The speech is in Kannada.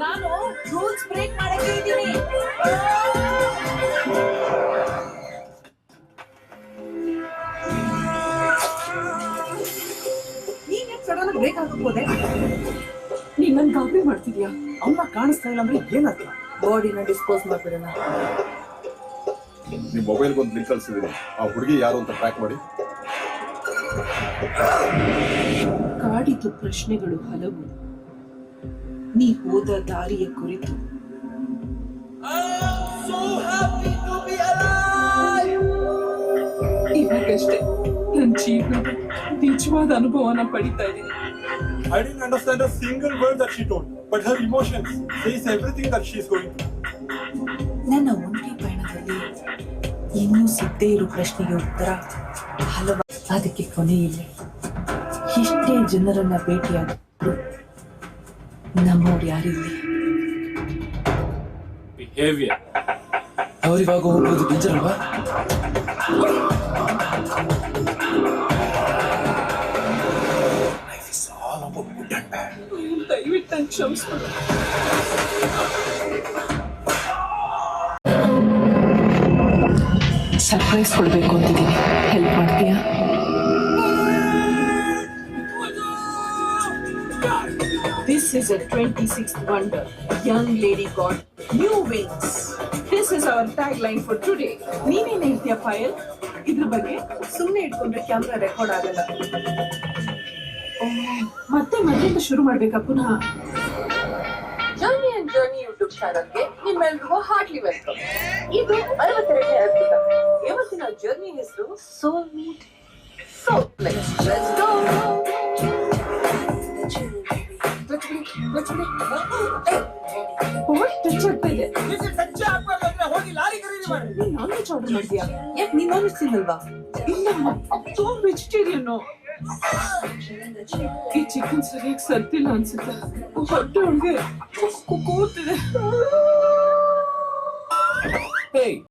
ನಾನು ರೂಲ್ಸ್ ಬ್ರೇಕ್ ಮಾಡಕ್ಕೆ ಇದ್ದೀನಿ. ನೀನ್ ಸಡನ್ ಬ್ರೇಕ್ ಹಾಕೋದೆ ನೀನ್ ನನ್ ಕಾಪಿ ಮಾಡ್ತಿದ್ಯಾ? ಅಮ್ಮ ಕಾಣಿಸ್ತಾ ಇಲ್ಲ ಅಂದ್ರೆ ಏನರ್ಥ ಬಾಡಿನ ಡಿಸ್ಪೋಸ್ ಮಾಡ್ಬಿಡೋಣ. ನಿಮ್ ಮೊಬೈಲ್ಗೆ ಒಂದು ಲಿಂಕ್ ಕಳ್ಸಿದೀನಿ. ಆ ಹುಡುಗಿ ಯಾರು ಅಂತ ಟ್ರ್ಯಾಕ್ ಮಾಡಿ. ಕಾಡಿತು ಪ್ರಶ್ನೆಗಳು ಹಲವು ನೀ ಹೋದ ದಾರಿಯ ಕುರಿತು ಇವಾಗಷ್ಟೇ ನನ್ನ ಜೀವನದ ನಿಜವಾದ ಅನುಭವನ ಪಡಿತಾ ಇದ್ದೀನಿ I didn't understand a single word that she told, but her emotions says everything that she is going through. ನನ್ನ ಒಂಟಿ ಪಯಣದಲ್ಲಿ ಇನ್ನೂ ಸಿದ್ದೇ ಇರೋ ಪ್ರಶ್ನೆಗೆ ಉತ್ತರ ಹಲವ ಅದಕ್ಕೆ ಕೊನೆ ಇಲ್ಲ ಎಷ್ಟೇ ಜನರನ್ನ ಭೇಟಿಯಾದ್ರು ನಮ್ಮವ್ರು ಯಾರಿಲ್ಲ Behavior. ಅವ್ರಿವಾಗ ಹೋಗ್ಬೋದು ಡೇಂಜರ್ ಅಲ್ವಾ Life is all about good and bad. ದಯವಿಟ್ಟು ನಂಗೆ ಕ್ಷಮಿಸ್ಬಿಡು ಸರ್ಪ್ರೈಸ್ ಕೊಡ್ಬೇಕು ಅಂತಿದ್ದೀನಿ ಹೆಲ್ಪ್ ಮಾಡ್ತೀಯಾ This is a 26th wonder. Young lady got new wings. This is our tagline for today. ನೀನೇನ್ ಹೇಳ್ತೀಯ ಪಾಯಲ್ ಇದ್ರ ಬಗ್ಗೆ ಸುಮ್ಮನೆ ಇಟ್ಕೊಂಡ್ರೆ ಕ್ಯಾಮ್ರಾ ರೆಕಾರ್ಡ್ ಆಗಲ್ಲ. ಮತ್ತೆ ಮೊದಲಿಂದ ಶುರು ಮಾಡ್ಬೇಕಾ ಪುನಃ? ಜರ್ನಿ ಅಂಡ್ ಜರ್ನಿ ಯೂಟ್ಯೂಬ್ ಚಾನಲ್ಗೆ ನಿಮ್ಮೆಲ್ರಿಗೂ ಹಾರ್ಟ್ಲಿ ವೆಲ್ಕಮ್ ಇದು ಅರವತ್ತೆರಡನೇ ಅದ್ಭುತ. ಇವತ್ತಿನ ಜರ್ನಿ ಹೆಸರು so meet so place let's go out touch ಆಗ್ತಾ ಇದೆ ನಾನ್ ವೆಜ್ ಆರ್ಡರ್ ಮಾಡಿದ್ಯಾ ಯಾಕೆ ನೀನ್ ನಾನ್ ವೆಜ್ ತಿನ್ನಲ್ವಾ ಇಲ್ಲಮ್ಮ ಸೋ ವೆಜಿಟೇರಿಯನ್ ಚಿಕನ್ ಸರಿಯಾಗಿ ಸರ್ತಿಲ್ಲ ಅನ್ಸುತ್ತೆ ಹೊಟ್ಟೆ ಒಳಗೆ ಕೂತಿದೆ